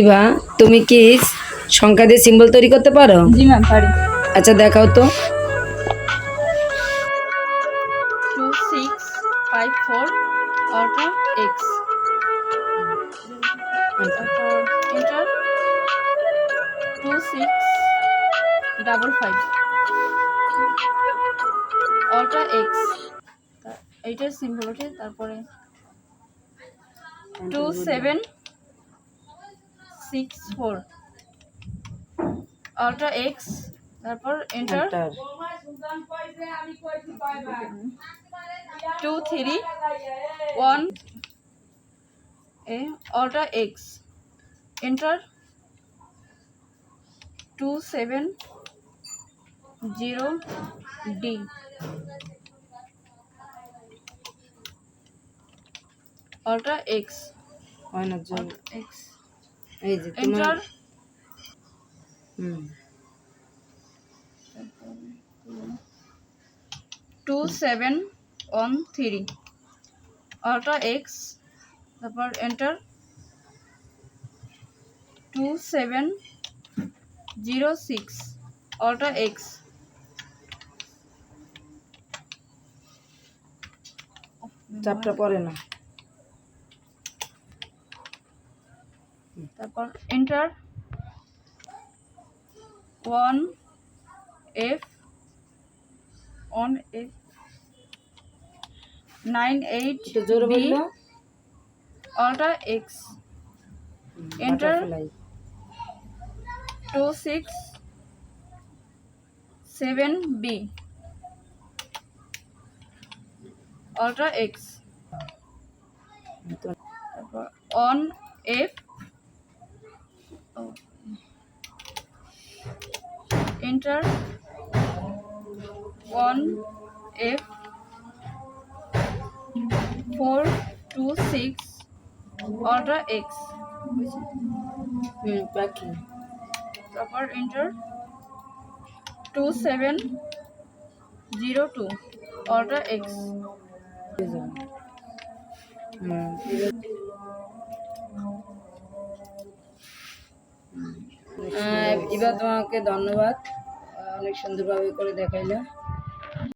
ইভা তুমি কি সংখ্যা দিয়ে সিম্বল তৈরি করতে পারো? জি ম্যাম পারি। আচ্ছা দেখাও তো। ডাবল ফাইভ অল্টা এক্স এইটার সিম্বল ওঠে তারপরে। Two seven six four alt X তারপর enter two three one A alt X enter two seven zero D alt X হয় না এক্স এই যে তোমার এন্টার হুম। Two seven one three alt X তারপর enter two seven zero six alt X চাপটা পড়ে না। তারপর enter one F one F nine eight জোরে alt X. Butterfly two six seven B alt X তারপর on F enter one F four two six alt X তারপর enter two seven zero two alt X এবার তোমাকে ধন্যবাদ। অনেক সুন্দরভাবে করে দেখাইলে।